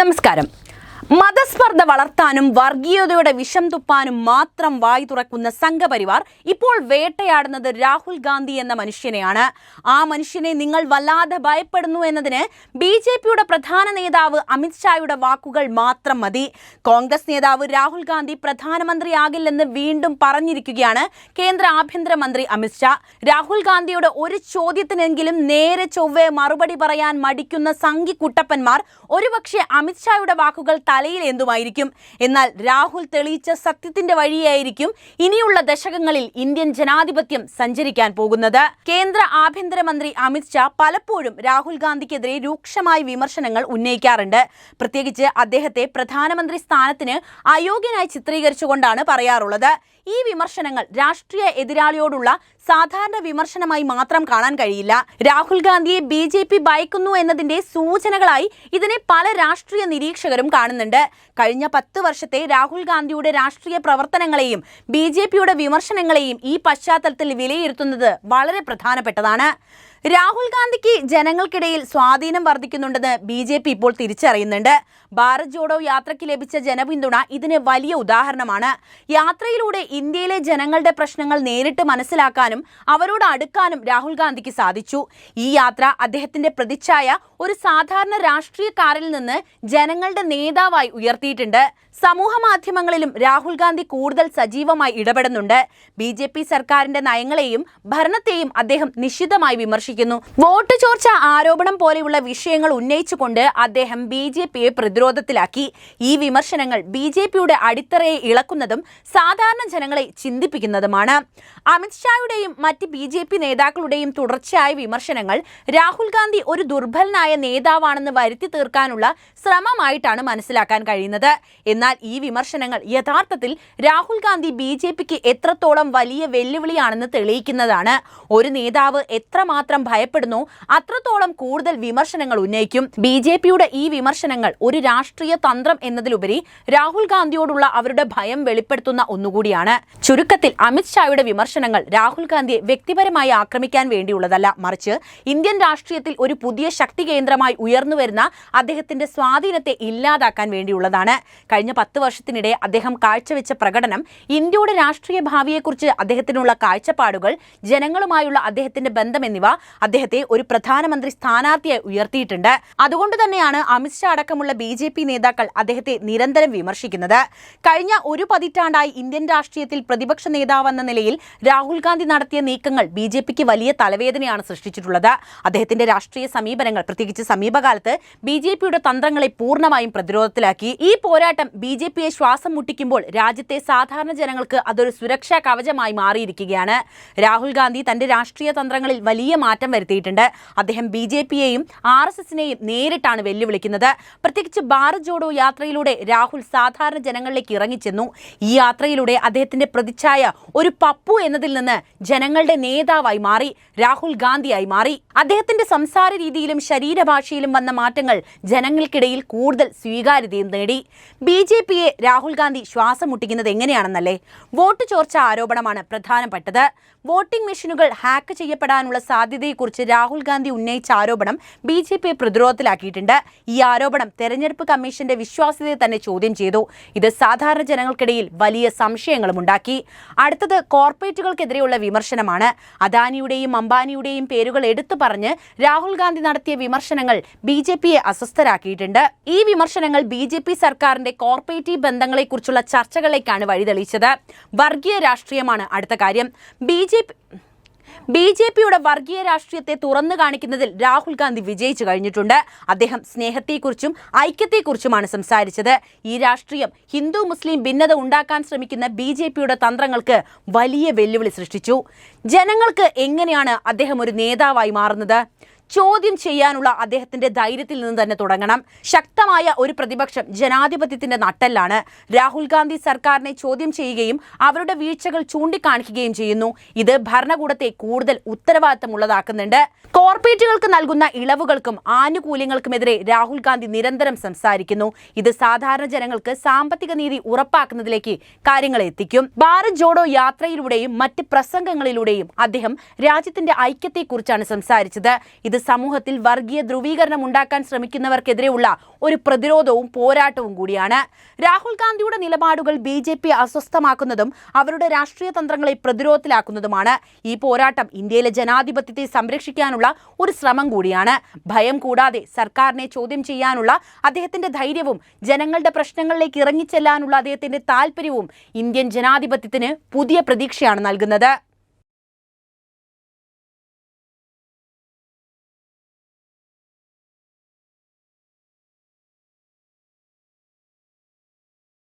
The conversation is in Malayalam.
നമസ്കാരം. മതസ്പർദ്ധ വളർത്താനും വർഗീയതയുടെ വിഷം തുപ്പാനും മാത്രം വായി തുറക്കുന്ന സംഘപരിവാർ ഇപ്പോൾ വേട്ടയാടുന്നത് രാഹുൽ ഗാന്ധി എന്ന മനുഷ്യനെയാണ്. ആ മനുഷ്യനെ നിങ്ങൾ വല്ലാതെ ഭയപ്പെടുന്നു എന്നതിന് ബി ജെ പിയുടെ പ്രധാന നേതാവ് അമിത്ഷായുടെ വാക്കുകൾ മാത്രം മതി. കോൺഗ്രസ് നേതാവ് രാഹുൽ ഗാന്ധി പ്രധാനമന്ത്രിയാകില്ലെന്ന് വീണ്ടും പറഞ്ഞിരിക്കുകയാണ് കേന്ദ്ര ആഭ്യന്തരമന്ത്രി അമിത്ഷാ രാഹുൽ ഗാന്ധിയുടെ ഒരു ചോദ്യത്തിനെങ്കിലും നേരെ ചൊവ്വേ മറുപടി പറയാൻ മടിക്കുന്ന സംഘി കുട്ടപ്പന്മാർ ഒരുപക്ഷെ അമിത്ഷായുടെ വാക്കുകൾ തലയിൽ എന്തുമായിരിക്കും എന്നാൽ രാഹുൽ തെളിയിച്ച സത്യത്തിന്റെ വഴിയായിരിക്കും ഇനിയുള്ള ദശകങ്ങളിൽ ഇന്ത്യൻ ജനാധിപത്യം സഞ്ചരിക്കാൻ പോകുന്നത്. കേന്ദ്ര ആഭ്യന്തരമന്ത്രി അമിത്ഷാ പലപ്പോഴും രാഹുൽ ഗാന്ധിക്കെതിരെ രൂക്ഷമായ വിമർശനങ്ങൾ ഉന്നയിക്കാറുണ്ട്. പ്രത്യേകിച്ച് അദ്ദേഹത്തെ പ്രധാനമന്ത്രി സ്ഥാനത്തിന് അയോഗ്യനായി ചിത്രീകരിച്ചുകൊണ്ടാണ് പറയാറുള്ളത്. ഈ വിമർശനങ്ങൾ രാഷ്ട്രീയ എതിരാളിയോടുള്ള സാധാരണ വിമർശനമായി മാത്രം കാണാൻ കഴിയില്ല. രാഹുൽ ഗാന്ധിയെ ബി ജെ പി ഭയക്കുന്നു എന്നതിന്റെ സൂചനകളായി ഇതിനെ പല രാഷ്ട്രീയ നിരീക്ഷകരും കാണുന്നുണ്ട്. കഴിഞ്ഞ പത്ത് വർഷത്തെ രാഹുൽ ഗാന്ധിയുടെ രാഷ്ട്രീയ പ്രവർത്തനങ്ങളെയും ബി ജെ പിയുടെ വിമർശനങ്ങളെയും ഈ പശ്ചാത്തലത്തിൽ വിലയിരുത്തുന്നത് വളരെ പ്രധാനപ്പെട്ടതാണ്. രാഹുൽ ഗാന്ധിക്ക് ജനങ്ങൾക്കിടയിൽ സ്വാധീനം വർദ്ധിക്കുന്നുണ്ടെന്ന് ബി ജെ പി ഇപ്പോൾ തിരിച്ചറിയുന്നുണ്ട്. ഭാരത് ജോഡോ യാത്രയ്ക്ക് ലഭിച്ച ജനപിന്തുണ ഇതിന് വലിയ ഉദാഹരണമാണ്. യാത്രയിലൂടെ ഇന്ത്യയിലെ ജനങ്ങളുടെ പ്രശ്നങ്ങൾ നേരിട്ട് മനസ്സിലാക്കാനും അവരോട് അടുക്കാനും രാഹുൽ ഗാന്ധിക്ക് സാധിച്ചു. ഈ യാത്ര അദ്ദേഹത്തിന്റെ പ്രതിച്ഛായ ഒരു സാധാരണ രാഷ്ട്രീയക്കാരിൽ നിന്ന് ജനങ്ങളുടെ നേതാവായി ഉയർത്തിയിട്ടുണ്ട്. സമൂഹ മാധ്യമങ്ങളിലും രാഹുൽ ഗാന്ധി കൂടുതൽ സജീവമായി ഇടപെടുന്നുണ്ട്. ബി സർക്കാരിന്റെ നയങ്ങളെയും ഭരണത്തെയും അദ്ദേഹം നിശിതമായി വിമർശിക്കുന്നു വോട്ട് ചോർച്ച ആരോപണം പോലെയുള്ള വിഷയങ്ങൾ ഉന്നയിച്ചുകൊണ്ട് അദ്ദേഹം ബി ജെ പിയെ പ്രതിരോധത്തിലാക്കി. ഈ വിമർശനങ്ങൾ ബി ജെ പിയുടെ അടിത്തറയെ ഇളക്കുന്നതും സാധാരണ ജനങ്ങളെ ചിന്തിപ്പിക്കുന്നതുമാണ്. അമിത്ഷായുടെയും മറ്റ് ബി ജെ പി നേതാക്കളുടെയും തുടർച്ചയായ വിമർശനങ്ങൾ രാഹുൽ ഗാന്ധി ഒരു ദുർബലനായ നേതാവാണെന്ന് വരുത്തി തീർക്കാനുള്ള ശ്രമമായിട്ടാണ് മനസ്സിലാക്കാൻ കഴിയുന്നത്. എന്നാൽ ഈ വിമർശനങ്ങൾ യഥാർത്ഥത്തിൽ രാഹുൽ ഗാന്ധി ബി ജെ പിക്ക് എത്രത്തോളം വലിയ വെല്ലുവിളിയാണെന്ന് തെളിയിക്കുന്നതാണ്. ഒരു നേതാവ് എത്രമാത്രം ഭയപ്പെടുന്നു. അത്രത്തോളം കൂടുതൽ വിമർശനങ്ങൾ ഉന്നയിക്കും. ബി ജെ പിയുടെ ഈ വിമർശനങ്ങൾ ഒരു രാഷ്ട്രീയ തന്ത്രം എന്നതിലുപരി രാഹുൽ ഗാന്ധിയോടുള്ള അവരുടെ ഭയം വെളിപ്പെടുത്തുന്ന ഒന്നുകൂടിയാണ്. ചുരുക്കത്തിൽ അമിത്ഷായുടെ വിമർശനങ്ങൾ രാഹുൽ ഗാന്ധിയെ വ്യക്തിപരമായി ആക്രമിക്കാൻ വേണ്ടിയുള്ളതല്ല. മറിച്ച് ഇന്ത്യൻ രാഷ്ട്രീയത്തിൽ ഒരു പുതിയ ശക്തി കേന്ദ്രമായി ഉയർന്നു വരുന്ന അദ്ദേഹത്തിന്റെ സ്വാധീനത്തെ ഇല്ലാതാക്കാൻ വേണ്ടിയുള്ളതാണ്. കഴിഞ്ഞ പത്ത് വർഷത്തിനിടെ അദ്ദേഹം കാഴ്ചവെച്ച പ്രകടനം ഇന്ത്യയുടെ രാഷ്ട്രീയ ഭാവിയെക്കുറിച്ച് അദ്ദേഹത്തിനുള്ള കാഴ്ചപ്പാടുകൾ ജനങ്ങളുമായുള്ള അദ്ദേഹത്തിന്റെ ബന്ധം എന്നിവ അദ്ദേഹത്തെ ഒരു പ്രധാനമന്ത്രി സ്ഥാനാർത്ഥിയായി ഉയർത്തിയിട്ടുണ്ട്. അതുകൊണ്ട് തന്നെയാണ് അമിത്ഷാ അടക്കമുള്ള ബി ജെ പി നേതാക്കൾ അദ്ദേഹത്തെ നിരന്തരം വിമർശിക്കുന്നത്. കഴിഞ്ഞ ഒരു പതിറ്റാണ്ടായി ഇന്ത്യൻ രാഷ്ട്രീയത്തിൽ പ്രതിപക്ഷ നേതാവെന്ന നിലയിൽ രാഹുൽ ഗാന്ധി നടത്തിയ നീക്കങ്ങൾ ബി ജെ പിക്ക് വലിയ തലവേദനയാണ് സൃഷ്ടിച്ചിട്ടുള്ളത്. അദ്ദേഹത്തിന്റെ രാഷ്ട്രീയ സമീപനങ്ങൾ പ്രത്യേകിച്ച് സമീപകാലത്ത് ബി ജെ പിയുടെ തന്ത്രങ്ങളെ പൂർണമായും പ്രതിരോധത്തിലാക്കി. ഈ പോരാട്ടം ബി ജെ പിയെ ശ്വാസം മുട്ടിക്കുമ്പോൾ രാജ്യത്തെ സാധാരണ ജനങ്ങൾക്ക് അതൊരു സുരക്ഷാ കവചമായി മാറിയിരിക്കുകയാണ്. രാഹുൽ ഗാന്ധി തന്റെ രാഷ്ട്രീയ തന്ത്രങ്ങളിൽ വലിയ മാറ്റം വരുത്തിയിട്ടുണ്ട്. അദ്ദേഹം ബി ജെ പിയെയും ആർ എസ് എസിനെയും നേരിട്ടാണ് വെല്ലുവിളിക്കുന്നത്. പ്രത്യേകിച്ച് ഭാരത് ജോഡോ യാത്രയിലൂടെ രാഹുൽ സാധാരണ ജനങ്ങളിലേക്ക് ഇറങ്ങിച്ചെന്നു. ഈ യാത്രയിലൂടെ അദ്ദേഹത്തിന്റെ പ്രതിച്ഛായ ഒരു പപ്പു എന്നതിൽ നിന്ന് ജനങ്ങളുടെ നേതാവായി മാറി രാഹുൽ ഗാന്ധിയായി മാറി. അദ്ദേഹത്തിന്റെ സംസാര രീതിയിലും ശരീരഭാഷയിലും വന്ന മാറ്റങ്ങൾ ജനങ്ങൾക്കിടയിൽ കൂടുതൽ സ്വീകാര്യതയും നേടി. ബി ജെ പിയെ രാഹുൽ ഗാന്ധി ശ്വാസം മുട്ടിക്കുന്നത് എങ്ങനെയാണെന്നല്ലേ? വോട്ട് ചോർച്ച ആരോപണമാണ് പ്രധാനപ്പെട്ടത്. വോട്ടിംഗ് മെഷീനുകൾ ഹാക്ക് ചെയ്യപ്പെടാനുള്ള സാധ്യതയെക്കുറിച്ച് രാഹുൽ ഗാന്ധി ഉന്നയിച്ച ആരോപണം ബി ജെ പി പ്രതിരോധത്തിലാക്കിയിട്ടുണ്ട്. ഈ ആരോപണം തെരഞ്ഞെടുപ്പ് കമ്മീഷന്റെ വിശ്വാസ്യതയെ തന്നെ ചോദ്യം ചെയ്തു. ഇത് സാധാരണ ജനങ്ങൾക്കിടയിൽ വലിയ സംശയങ്ങളും ഉണ്ടാക്കി. അടുത്തത് കോർപ്പറേറ്റുകൾക്കെതിരെയുള്ള വിമർശനമാണ്. അദാനിയുടെയും അംബാനിയുടെയും പേരുകൾ എടുത്തു പറഞ്ഞ് രാഹുൽ ഗാന്ധി നടത്തിയ വിമർശനങ്ങൾ ബി ജെ പിയെ അസ്വസ്ഥരാക്കിയിട്ടുണ്ട്. ഈ വിമർശനങ്ങൾ ബി ജെ പി സർക്കാരിന്റെ കോർപ്പറേറ്റീവ് ബന്ധങ്ങളെക്കുറിച്ചുള്ള ചർച്ചകളിലേക്കാണ് വഴിതെളിച്ചത്. വർഗീയ രാഷ്ട്രീയമാണ് അടുത്ത കാര്യം. B J P B J പിയുടെ വർഗീയ രാഷ്ട്രീയത്തെ തുറന്നു കാണിക്കുന്നതിൽ രാഹുൽ ഗാന്ധി വിജയിച്ചു കഴിഞ്ഞിട്ടുണ്ട്. അദ്ദേഹം സ്നേഹത്തെക്കുറിച്ചും ഐക്യത്തെക്കുറിച്ചുമാണ് സംസാരിച്ചത്. ഈ രാഷ്ട്രീയം ഹിന്ദു മുസ്ലിം ഭിന്നത ഉണ്ടാക്കാൻ ശ്രമിക്കുന്ന ബി ജെ പിയുടെ തന്ത്രങ്ങൾക്ക് വലിയ വെല്ലുവിളി സൃഷ്ടിച്ചു. ജനങ്ങൾക്ക് എങ്ങനെയാണ് അദ്ദേഹം ഒരു നേതാവായി മാറുന്നത്? ചോദ്യം ചെയ്യാനുള്ള അദ്ദേഹത്തിന്റെ ധൈര്യത്തിൽ നിന്ന് തന്നെ തുടങ്ങണം. ശക്തമായ ഒരു പ്രതിപക്ഷം ജനാധിപത്യത്തിന്റെ നട്ടെല്ലാണ്. രാഹുൽ ഗാന്ധി സർക്കാരിനെ ചോദ്യം ചെയ്യുകയും അവരുടെ വീഴ്ചകൾ ചൂണ്ടിക്കാണിക്കുകയും ചെയ്യുന്നു. ഇത് ഭരണകൂടത്തെ കൂടുതൽ ഉത്തരവാദിത്തമുള്ളതാക്കുന്നുണ്ട്. കോർപ്പറേറ്റുകൾക്ക് നൽകുന്ന ഇളവുകൾക്കും ആനുകൂല്യങ്ങൾക്കുമെതിരെ രാഹുൽ ഗാന്ധി നിരന്തരം സംസാരിക്കുന്നു. ഇത് സാധാരണ ജനങ്ങൾക്ക് സാമ്പത്തിക നീതി ഉറപ്പാക്കുന്നതിലേക്ക് കാര്യങ്ങൾ എത്തിക്കും. ഭാരത് ജോഡോ യാത്രയിലൂടെയും മറ്റ് പ്രസംഗങ്ങളിലൂടെയും അദ്ദേഹം രാജ്യത്തിന്റെ ഐക്യത്തെക്കുറിച്ചാണ് സംസാരിച്ചത്. ഇത് സമൂഹത്തിൽ വർഗീയ ധ്രുവീകരണം ഉണ്ടാക്കാൻ ശ്രമിക്കുന്നവർക്കെതിരെയുള്ള ഒരു പ്രതിരോധവും പോരാട്ടവും കൂടിയാണ്. രാഹുൽ ഗാന്ധിയുടെ നിലപാടുകൾ ബി ജെ പി അസ്വസ്ഥമാക്കുന്നതും അവരുടെ രാഷ്ട്രീയ തന്ത്രങ്ങളെ പ്രതിരോധത്തിലാക്കുന്നതുമാണ്. ഈ പോരാട്ടം ഇന്ത്യയിലെ ജനാധിപത്യത്തെ സംരക്ഷിക്കാനുള്ള ഒരു ശ്രമം കൂടിയാണ്. ഭയം കൂടാതെ സർക്കാരിനെ ചോദ്യം ചെയ്യാനുള്ള അദ്ദേഹത്തിന്റെ ധൈര്യവും ജനങ്ങളുടെ പ്രശ്നങ്ങളിലേക്ക് ഇറങ്ങിച്ചെല്ലാനുള്ള അദ്ദേഹത്തിന്റെ താല്പര്യവും ഇന്ത്യൻ ജനാധിപത്യത്തിന് പുതിയ പ്രതീക്ഷയാണ് നൽകുന്നത്.